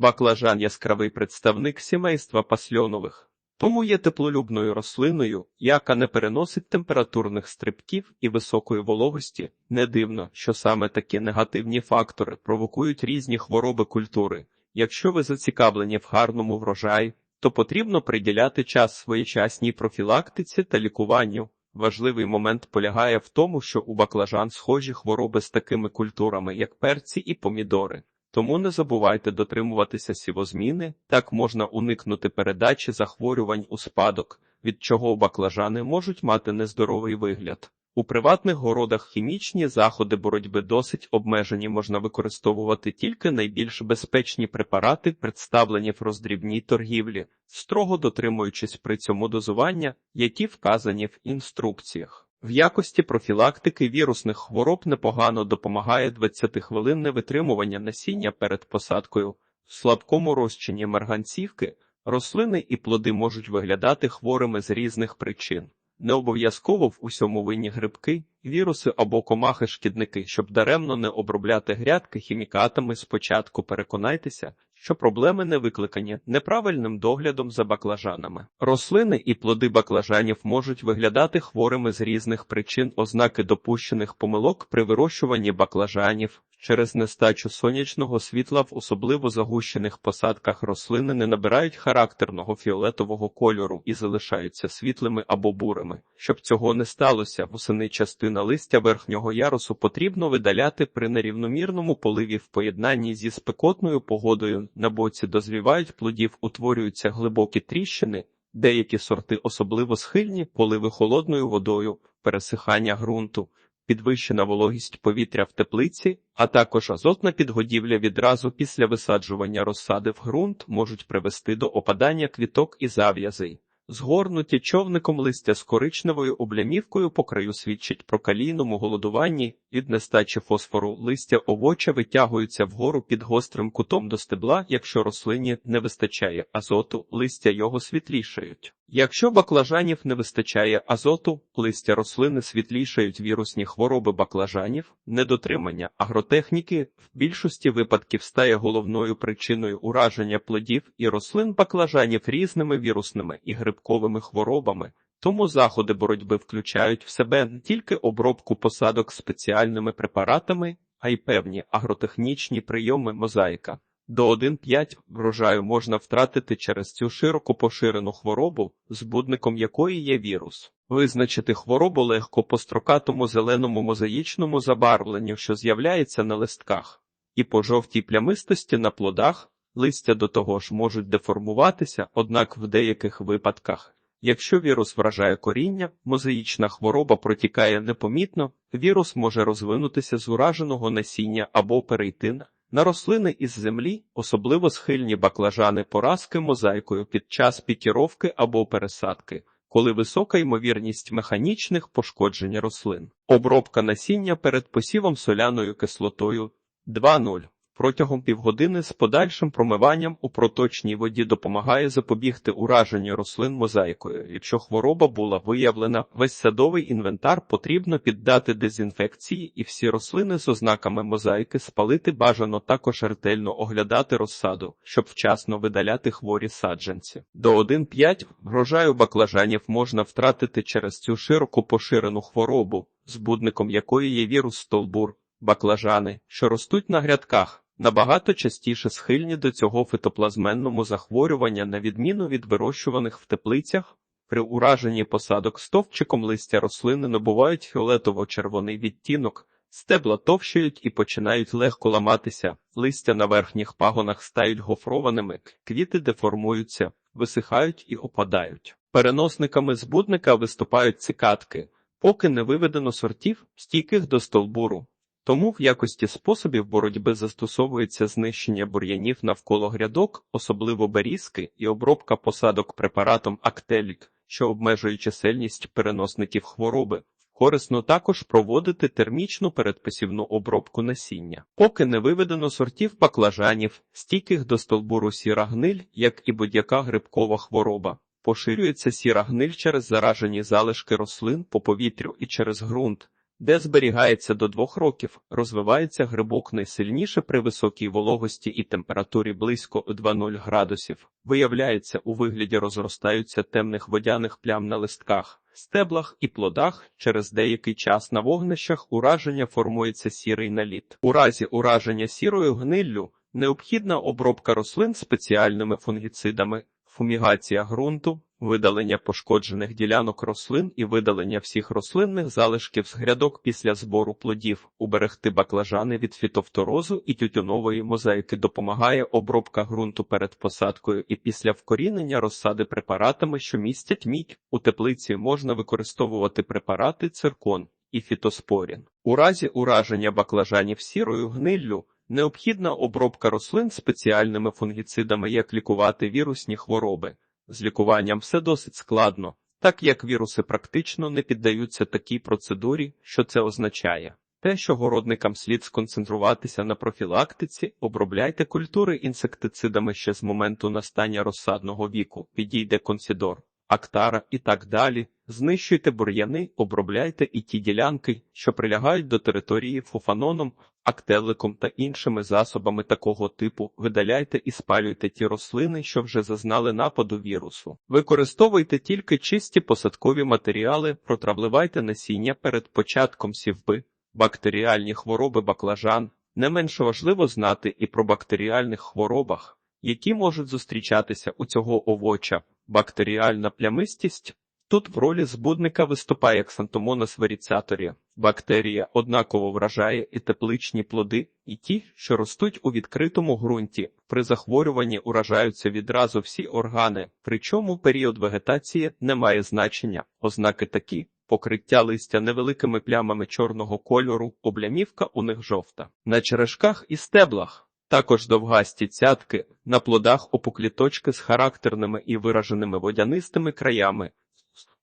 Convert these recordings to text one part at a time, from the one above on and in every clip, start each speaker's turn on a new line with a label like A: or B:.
A: Баклажан яскравий представник сімейства пасльонових, тому є теплолюбною рослиною, яка не переносить температурних стрибків і високої вологості. Не дивно, що саме такі негативні фактори провокують різні хвороби культури. Якщо ви зацікавлені в гарному врожаї, то потрібно приділяти час своєчасній профілактиці та лікуванню. Важливий момент полягає в тому, що у баклажан схожі хвороби з такими культурами, як перці і помідори. Тому не забувайте дотримуватися сівозміни, так можна уникнути передачі захворювань у спадок, від чого баклажани можуть мати нездоровий вигляд. У приватних городах хімічні заходи боротьби досить обмежені, можна використовувати тільки найбільш безпечні препарати, представлені в роздрібній торгівлі, строго дотримуючись при цьому дозування, які вказані в інструкціях. В якості профілактики вірусних хвороб непогано допомагає 20-хвилинне витримування насіння перед посадкою. В слабкому розчині марганцівки рослини і плоди можуть виглядати хворими з різних причин. Не обов'язково в усьому винні грибки, віруси або комахи-шкідники, щоб даремно не обробляти грядки хімікатами. Спочатку переконайтеся, що проблеми не викликані неправильним доглядом за баклажанами. Рослини і плоди баклажанів можуть виглядати хворими з різних причин ознаки допущених помилок при вирощуванні баклажанів. Через нестачу сонячного світла в особливо загущених посадках рослини не набирають характерного фіолетового кольору і залишаються світлими або бурими. Щоб цього не сталося, восени частина листя верхнього ярусу потрібно видаляти при нерівномірному поливі в поєднанні зі спекотною погодою. На боці дозрівають плодів, утворюються глибокі тріщини. Деякі сорти особливо схильні поливи холодною водою, пересихання ґрунту підвищена вологість повітря в теплиці, а також азотна підгодівля відразу після висаджування розсади в ґрунт можуть привести до опадання квіток і зав'язей. Згорнуті човником листя з коричневою облямівкою по краю свідчить про калійному голодуванні від нестачі фосфору листя овоча витягуються вгору під гострим кутом до стебла, якщо рослині не вистачає азоту, листя його світлішають. Якщо баклажанів не вистачає азоту, листя рослини світлішають вірусні хвороби баклажанів, недотримання агротехніки в більшості випадків стає головною причиною ураження плодів і рослин баклажанів різними вірусними і грибковими хворобами. Тому заходи боротьби включають в себе не тільки обробку посадок спеціальними препаратами, а й певні агротехнічні прийоми мозаїка. До 1,5 врожаю можна втратити через цю широко поширену хворобу, збудником якої є вірус. Визначити хворобу легко по строкатому зеленому мозаїчному забарвленню, що з'являється на листках, і по жовтій плямистості на плодах, листя до того ж можуть деформуватися, однак в деяких випадках. Якщо вірус вражає коріння, мозаїчна хвороба протікає непомітно, вірус може розвинутися з ураженого насіння або перейти на на рослини із землі, особливо схильні баклажани поразки мозаїкою під час пікіровки або пересадки, коли висока ймовірність механічних пошкоджень рослин. Обробка насіння перед посівом соляною кислотою 2.0 протягом півгодини з подальшим промиванням у проточній воді допомагає запобігти ураженню рослин мозаїкою. Якщо хвороба була виявлена, весь садовий інвентар потрібно піддати дезінфекції і всі рослини з ознаками мозаїки спалити бажано також ретельно оглядати розсаду, щоб вчасно видаляти хворі саджанці. До 1,5 врожаю баклажанів можна втратити через цю широко поширену хворобу, збудником якої є вірус столбур. Баклажани, що ростуть на грядках, набагато частіше схильні до цього фитоплазменному захворювання, на відміну від вирощуваних в теплицях. При ураженні посадок стовпчиком листя рослини набувають фіолетово-червоний відтінок, стебла товщають і починають легко ламатися, листя на верхніх пагонах стають гофрованими, квіти деформуються, висихають і опадають. Переносниками збудника виступають цикатки, поки не виведено сортів, стійких до столбуру. Тому в якості способів боротьби застосовується знищення бур'янів навколо грядок, особливо берізки, і обробка посадок препаратом Актелік, що обмежує чисельність переносників хвороби. Корисно також проводити термічну передпосівну обробку насіння. Поки не виведено сортів баклажанів, стійких до столбуру сіра гниль, як і будь-яка грибкова хвороба. Поширюється сіра гниль через заражені залишки рослин по повітрю і через ґрунт. Де зберігається до двох років, розвивається грибок найсильніше при високій вологості і температурі близько 2-0 градусів. Виявляється, у вигляді розростаються темних водяних плям на листках, стеблах і плодах. Через деякий час на вогнищах ураження формується сірий наліт. У разі ураження сірою гниллю необхідна обробка рослин спеціальними фунгіцидами, фумігація ґрунту, видалення пошкоджених ділянок рослин і видалення всіх рослинних залишків з грядок після збору плодів, уберегти баклажани від фітофторозу і тютюнової мозаїки допомагає обробка ґрунту перед посадкою і після вкорінення розсади препаратами, що містять мідь. У теплиці можна використовувати препарати циркон і фітоспорін. У разі ураження баклажанів сірою гниллю необхідна обробка рослин спеціальними фунгіцидами, як лікувати вірусні хвороби. З лікуванням все досить складно, так як віруси практично не піддаються такій процедурі, що це означає. Те, що городникам слід сконцентруватися на профілактиці, обробляйте культури інсектицидами ще з моменту настання розсадного віку, підійде консідор, актара і так далі. Знищуйте бур'яни, обробляйте і ті ділянки, що прилягають до території фуфаноном, актеликом та іншими засобами такого типу, видаляйте і спалюйте ті рослини, що вже зазнали нападу вірусу. Використовуйте тільки чисті посадкові матеріали, протравливайте насіння перед початком сівби, бактеріальні хвороби баклажан. Не менш важливо знати і про бактеріальних хворобах, які можуть зустрічатися у цього овоча, бактеріальна плямистість. Тут в ролі збудника виступає ксантомонас варіцяторі. Бактерія однаково вражає і тепличні плоди, і ті, що ростуть у відкритому ґрунті. При захворюванні уражаються відразу всі органи, причому період вегетації не має значення. Ознаки такі. Покриття листя невеликими плямами чорного кольору, облямівка у них жовта. На черешках і стеблах також довгасті цятки, на плодах опуклі точки з характерними і вираженими водянистими краями.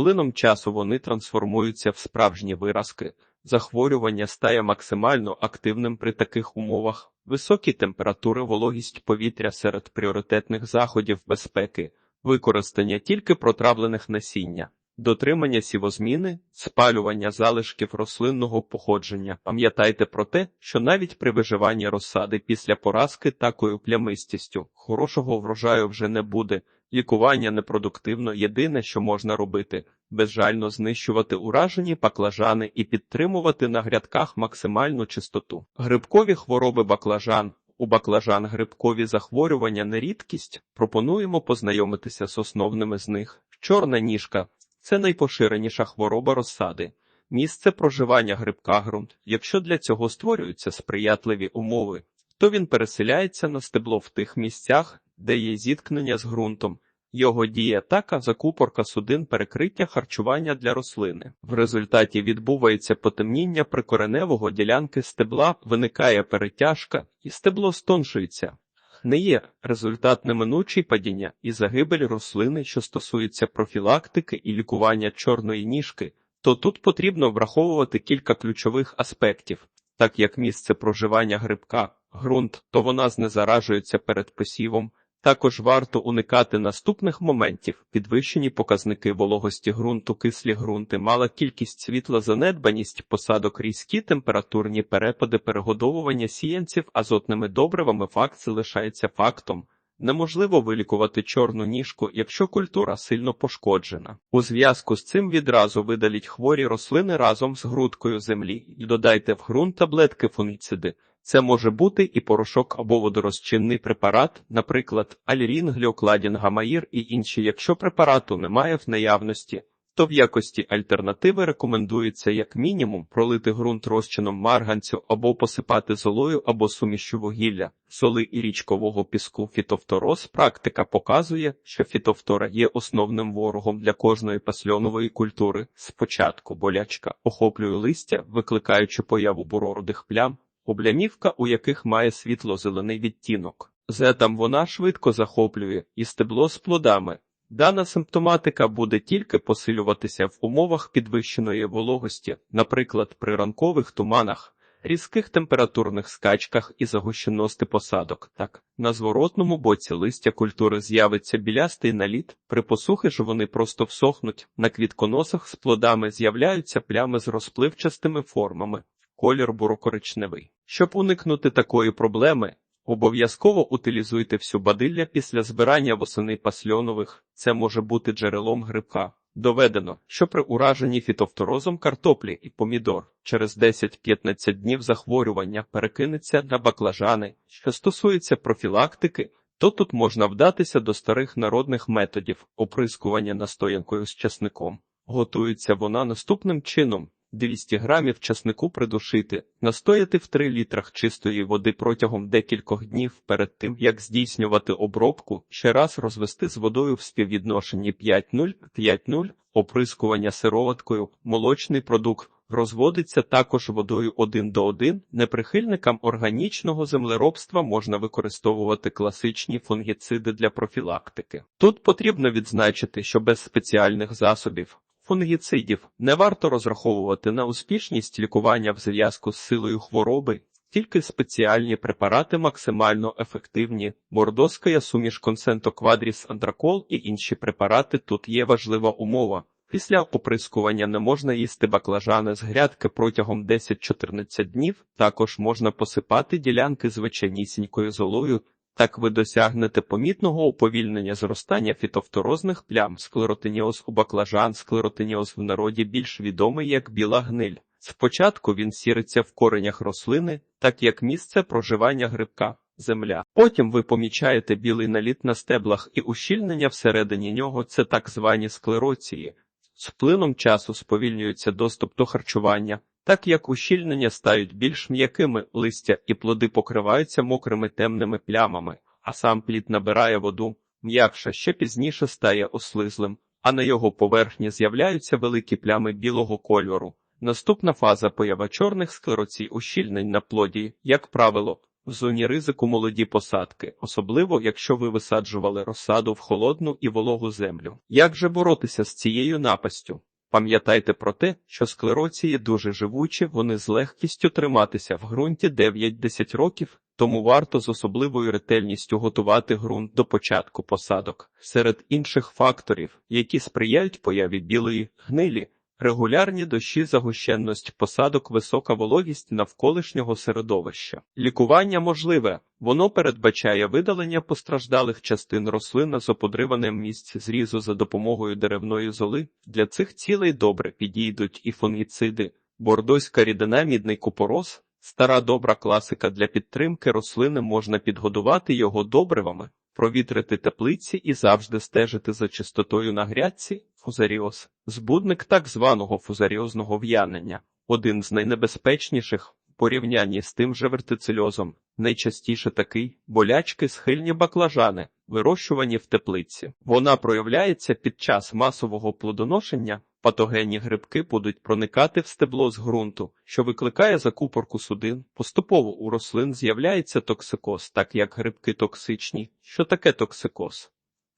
A: Плином часу вони трансформуються в справжні виразки. Захворювання стає максимально активним при таких умовах. Високі температури, вологість повітря серед пріоритетних заходів безпеки, використання тільки протравлених насіння. Дотримання сівозміни, спалювання залишків рослинного походження. Пам'ятайте про те, що навіть при виживанні розсади після поразки такою плямистістю хорошого врожаю вже не буде. Лікування непродуктивно єдине, що можна робити, безжально знищувати уражені баклажани і підтримувати на грядках максимальну чистоту. Грибкові хвороби баклажан. У баклажан грибкові захворювання не рідкість. Пропонуємо познайомитися з основними з них. Чорна ніжка це найпоширеніша хвороба розсади. Місце проживання грибка ґрунт. Якщо для цього створюються сприятливі умови, то він переселяється на стебло в тих місцях, де є зіткнення з ґрунтом. Його діє така закупорка судин перекриття харчування для рослини. В результаті відбувається потемніння прикореневого ділянки стебла, виникає перетяжка, і стебло стоншується. Не є результат неминучий падіння і загибель рослини, що стосується профілактики і лікування чорної ніжки, то тут потрібно враховувати кілька ключових аспектів, так як місце проживання грибка, ґрунт, то вона знезаражується перед посівом. Також варто уникати наступних моментів: підвищені показники вологості ґрунту, кислі ґрунти, мала кількість світла, занедбаність посадок, різкі температурні перепади, перегодовування сіянців азотними добривами. Факт залишається фактом. Неможливо вилікувати чорну ніжку, якщо культура сильно пошкоджена. У зв'язку з цим відразу видаліть хворі рослини разом з грудкою землі і додайте в ґрунт таблетки фунгіциди. Це може бути і порошок або водорозчинний препарат, наприклад, альрін, гліокладін, гамаїр і інші. Якщо препарату немає в наявності, то в якості альтернативи рекомендується як мінімум пролити ґрунт розчином марганцю або посипати золою або сумішю вугілля, соли і річкового піску фітофтороз. Практика показує, що фітофтора є основним ворогом для кожної пасльонової культури. Спочатку болячка охоплює листя, викликаючи появу бурорудих плям облямівка, у яких має світло-зелений відтінок. Зетам вона швидко захоплює і стебло з плодами. Дана симптоматика буде тільки посилюватися в умовах підвищеної вологості, наприклад, при ранкових туманах. різких температурних скачках і загущеності посадок. Так, на зворотному боці листя культури з'явиться білястий наліт, при посухи ж вони просто всохнуть, на квітконосах з плодами з'являються плями з розпливчастими формами, колір бурокоричневий. Щоб уникнути такої проблеми, обов'язково утилізуйте всю бадилля після збирання восени пасльонових, це може бути джерелом грибка. Доведено, що при ураженні фітофторозом картоплі і помідор через 10-15 днів захворювання перекинеться на баклажани. Що стосується профілактики, то тут можна вдатися до старих народних методів оприскування настоянкою з часником. Готується вона наступним чином. 200 грамів часнику придушити, настояти в 3 літрах чистої води протягом декількох днів перед тим, як здійснювати обробку, ще раз розвести з водою в співвідношенні 5-0-5-0, оприскування сироваткою, молочний продукт. Розводиться також водою 1 до 1. Неприхильникам органічного землеробства можна використовувати класичні фунгіциди для профілактики. Тут потрібно відзначити, що без спеціальних засобів фунгіцидів не варто розраховувати на успішність лікування в зв'язку з силою хвороби, тільки спеціальні препарати максимально ефективні, бордоская суміш консентоквадріс андракол і інші препарати тут є важлива умова. Після оприскування не можна їсти баклажани з грядки протягом 10-14 днів, також можна посипати ділянки звичайнісінькою золою, так ви досягнете помітного уповільнення зростання фітофторозних плям, склеротиніоз у баклажан, склеротиніоз в народі більш відомий як біла гниль. Спочатку він сіриться в коренях рослини, так як місце проживання грибка. Земля. Потім ви помічаєте білий наліт на стеблах і ущільнення всередині нього це так звані склероції. З плином часу сповільнюється доступ до харчування, так як ущільнення стають більш м'якими, листя і плоди покриваються мокрими темними плямами, а сам плід набирає воду, м'якша ще пізніше стає ослизлим, а на його поверхні з'являються великі плями білого кольору. Наступна фаза поява чорних склероцій ущільнень на плоді, як правило, в зоні ризику молоді посадки, особливо якщо ви висаджували розсаду в холодну і вологу землю. Як же боротися з цією напастю? Пам'ятайте про те, що склероції дуже живучі, вони з легкістю триматися в ґрунті 9-10 років, тому варто з особливою ретельністю готувати ґрунт до початку посадок. Серед інших факторів, які сприяють появі білої гнилі, регулярні дощі, загущенність посадок, висока вологість навколишнього середовища. Лікування можливе, воно передбачає видалення постраждалих частин рослин з оподриваним місць зрізу за допомогою деревної золи. Для цих цілей добре підійдуть і фунгіциди, бордоська рідина, мідний купорос. Стара добра класика для підтримки рослини можна підгодувати його добривами, провітрити теплиці і завжди стежити за чистотою на грядці, фузаріоз, збудник так званого фузаріозного в'янення, один з найнебезпечніших в порівнянні з тим же вертицельозом, найчастіше такий болячки схильні баклажани, вирощувані в теплиці. Вона проявляється під час масового плодоношення. Патогенні грибки будуть проникати в стебло з ґрунту, що викликає закупорку судин. Поступово у рослин з'являється токсикоз, так як грибки токсичні. Що таке токсикоз?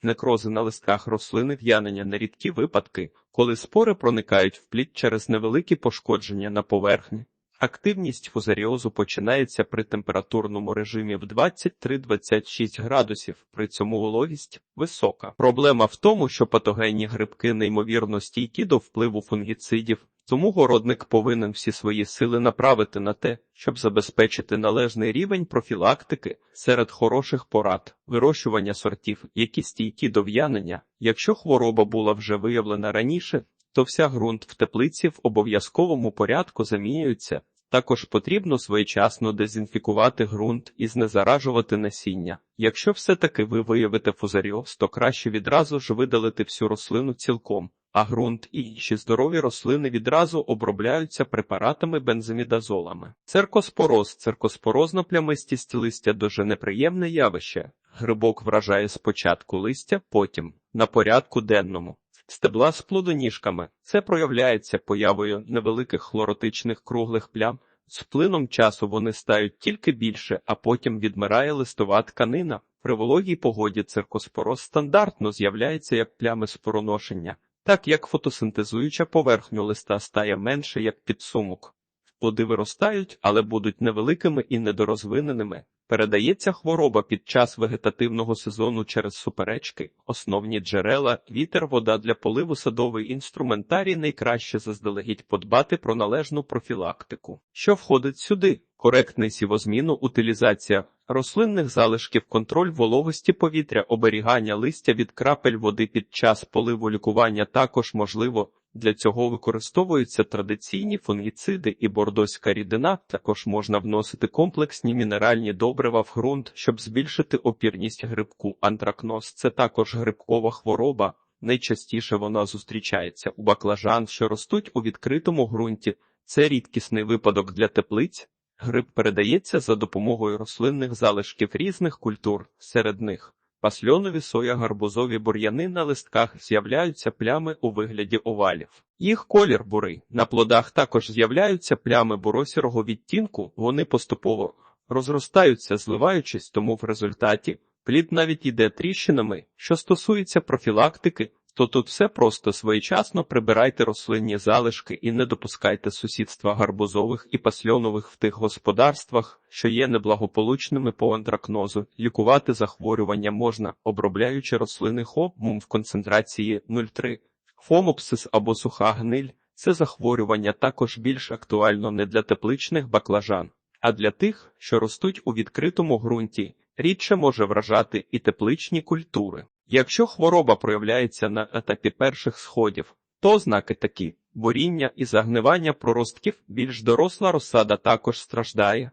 A: Некрози на листках рослини в'янення на рідкі випадки, коли спори проникають в плід через невеликі пошкодження на поверхні. Активність фузаріозу починається при температурному режимі в 23-26 градусів, при цьому вологість висока. Проблема в тому, що патогенні грибки неймовірно стійкі до впливу фунгіцидів, тому городник повинен всі свої сили направити на те, щоб забезпечити належний рівень профілактики серед хороших порад, вирощування сортів, які стійкі до в'янення. Якщо хвороба була вже виявлена раніше, то вся ґрунт в теплиці в обов'язковому порядку замінюється. Також потрібно своєчасно дезінфікувати ґрунт і знезаражувати насіння. Якщо все-таки ви виявите фузаріоз, то краще відразу ж видалити всю рослину цілком, а ґрунт і інші здорові рослини відразу обробляються препаратами бензимідазолами. Церкоспороз, церкоспорозна плямистість листя дуже неприємне явище. Грибок вражає спочатку листя, потім на порядку денному. Стебла з плодоніжками. Це проявляється появою невеликих хлоротичних круглих плям. З плином часу вони стають тільки більше, а потім відмирає листова тканина. При вологій погоді циркоспороз стандартно з'являється як плями спороношення, так як фотосинтезуюча поверхню листа стає менше як підсумок. Плоди виростають, але будуть невеликими і недорозвиненими. Передається хвороба під час вегетативного сезону через суперечки, основні джерела, вітер, вода для поливу садовий інструментарій найкраще заздалегідь подбати про належну профілактику. Що входить сюди? Коректний сівозміну, утилізація рослинних залишків, контроль вологості повітря, оберігання листя від крапель води під час поливу лікування також можливо. Для цього використовуються традиційні фунгіциди і бордоська рідина. Також можна вносити комплексні мінеральні добрива в ґрунт, щоб збільшити опірність грибку. Антракноз це також грибкова хвороба. Найчастіше вона зустрічається у баклажан, що ростуть у відкритому ґрунті. Це рідкісний випадок для теплиць. Гриб передається за допомогою рослинних залишків різних культур, серед них пасльонові соя гарбузові бур'яни на листках з'являються плями у вигляді овалів. Їх колір бурий. На плодах також з'являються плями буросірого відтінку, вони поступово розростаються, зливаючись, тому в результаті плід навіть іде тріщинами. Що стосується профілактики, то тут все просто своєчасно прибирайте рослинні залишки і не допускайте сусідства гарбузових і пасльонових в тих господарствах, що є неблагополучними по антракнозу. Лікувати захворювання можна, обробляючи рослини хобмум в концентрації 0,3. Фомопсис або суха гниль це захворювання також більш актуально не для тепличних баклажан, а для тих, що ростуть у відкритому ґрунті. Рідше може вражати і тепличні культури. Якщо хвороба проявляється на етапі перших сходів, то ознаки такі боріння і загнивання проростків, більш доросла розсада також страждає.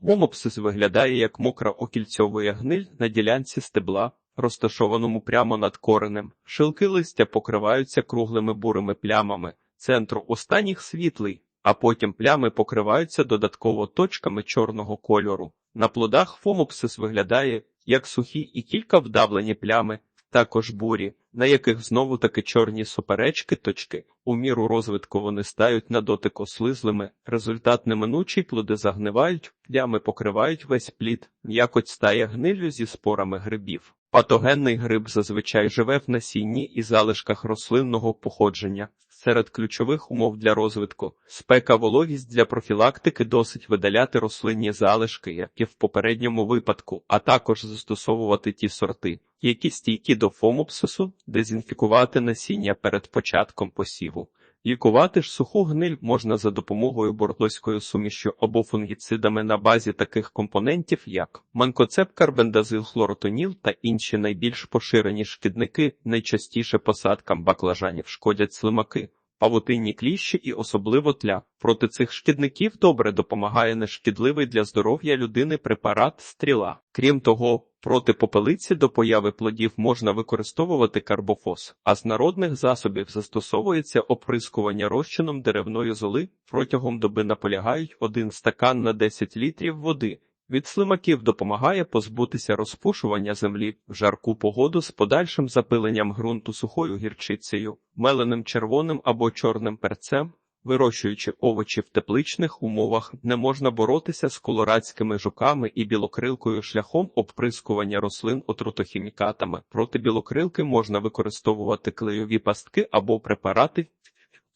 A: Момопсис виглядає як мокра окільцьовує гниль на ділянці стебла, розташованому прямо над коренем. Шилки листя покриваються круглими бурими плямами, центру останніх світлий, а потім плями покриваються додатково точками чорного кольору. На плодах фомопсис виглядає як сухі і кілька вдавлені плями, також бурі, на яких знову таки чорні суперечки точки. У міру розвитку вони стають на дотик ослизлими, результат неминучий плоди загнивають, плями покривають весь плід, м'якоть стає гнилю зі спорами грибів. Патогенний гриб зазвичай живе в насінні і залишках рослинного походження. Серед ключових умов для розвитку спека вологість для профілактики досить видаляти рослинні залишки, як і в попередньому випадку, а також застосовувати ті сорти, які стійкі до фомопсису, дезінфікувати насіння перед початком посіву. Лікувати ж суху гниль можна за допомогою бордоської сумішю або фунгіцидами на базі таких компонентів, як манкоцеп, карбендазил, хлоротоніл та інші найбільш поширені шкідники, найчастіше посадкам баклажанів шкодять слимаки. Павутинні кліщі і особливо тля. Проти цих шкідників добре допомагає нешкідливий для здоров'я людини препарат стріла. Крім того, проти попелиці до появи плодів можна використовувати карбофос, а з народних засобів застосовується оприскування розчином деревної золи. Протягом доби наполягають один стакан на 10 літрів води. Від слимаків допомагає позбутися розпушування землі в жарку погоду з подальшим запиленням ґрунту сухою гірчицею, меленим червоним або чорним перцем. Вирощуючи овочі в тепличних умовах, не можна боротися з колорадськими жуками і білокрилкою шляхом обприскування рослин отрутохімікатами. Проти білокрилки можна використовувати клейові пастки або препарати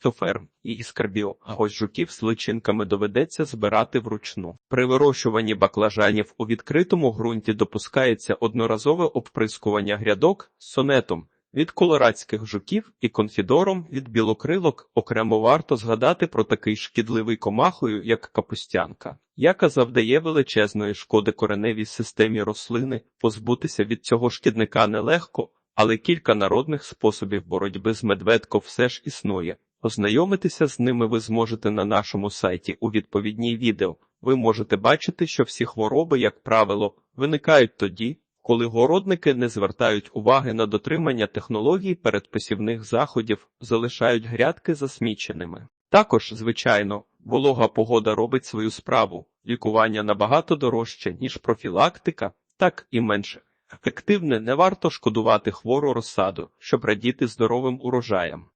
A: фітоферм і іскарбіо, а ось жуків з личинками доведеться збирати вручну. При вирощуванні баклажанів у відкритому ґрунті допускається одноразове обприскування грядок сонетом. Від колорадських жуків і конфідором від білокрилок окремо варто згадати про такий шкідливий комахою, як капустянка, яка завдає величезної шкоди кореневій системі рослини. Позбутися від цього шкідника нелегко, але кілька народних способів боротьби з медведко все ж існує. Ознайомитися з ними ви зможете на нашому сайті у відповідній відео. Ви можете бачити, що всі хвороби, як правило, виникають тоді, коли городники не звертають уваги на дотримання технологій передпосівних заходів, залишають грядки засміченими. Також, звичайно, волога погода робить свою справу, лікування набагато дорожче, ніж профілактика, так і менше. Ефективне не варто шкодувати хвору розсаду, щоб радіти здоровим урожаям.